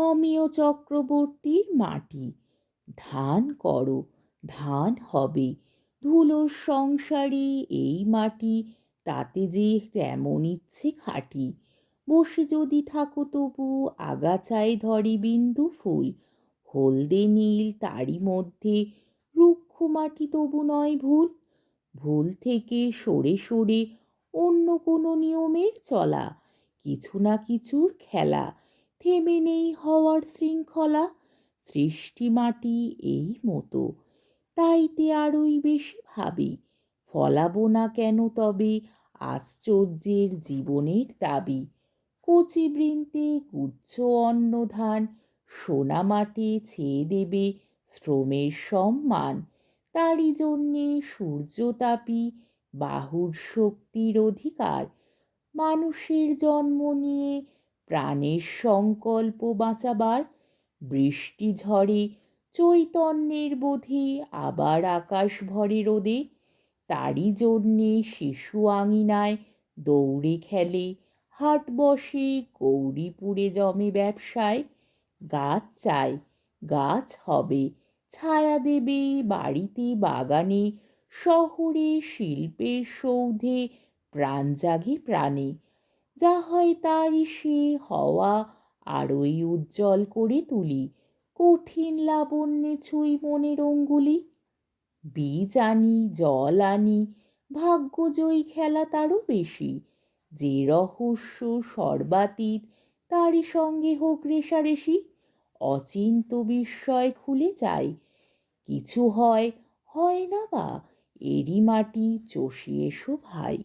অমিয় চক্রবর্তীর মাটি। ধান করো, ধান হবে। ধুলোর সংসারে এই মাটি, তাতে যে যেমন ইচ্ছে খাটি। বসে যদি থাকো তবু আগাছায় ধরে বিন্দু ফুল। হলদে নীল তারই মধ্যে রুক্ষ মাটি তবু নয় ভুল। ভুল থেকে সরে সরে অন্য কোনো নিয়মের চলা। কিছু না কিছুর খেলা। থেমে নেই হওয়ার শৃঙ্খলা, সৃষ্টি মাটি এই মতো। তাইতে আরই বেশি ভাবি, ফলাবো না কেন তবে আশ্চর্যের জীবনের দাবি। কচি বৃন্তে গুচ্ছ অন্ন ধান সোনা মাটি ছেয়ে দেবে শ্রমের সম্মান। তারই জন্যে সূর্যতাপী বাহুর শক্তির অধিকার। মানুষের জন্ম নিয়ে প্রাণের সংকল্প বাঁচাবার, বৃষ্টি ঝড়ে চৈতন্যের বোধে আবার আকাশ ভরে রোদে, তারই জন্যে শিশু আঙিনায় দৌড়ে খেলে, হাট বসে গৌরীপুরে জমে ব্যবসায়, গাছ চাই গাছ হবে, ছায়া দেবে বাড়িতে বাগানে, শহরে শিল্পের সৌধে প্রাণ জাগে প্রাণে। যা হয় তারই সে হওয়া আরোই উজ্জ্বল করে তুলি। কঠিন লাবণ্যে ছুঁই মনের অঙ্গুলি। বীজ আনি, জল আনি, ভাগ্যজয়ী খেলা তারও বেশি। যে রহস্য সর্বাতীত, তারই সঙ্গে হোক রেশারেশি। অচিন্ত বিস্ময় খুলে যায় কিছু হয় হয় না বা, এরই মাটি চষে এসো ভাই।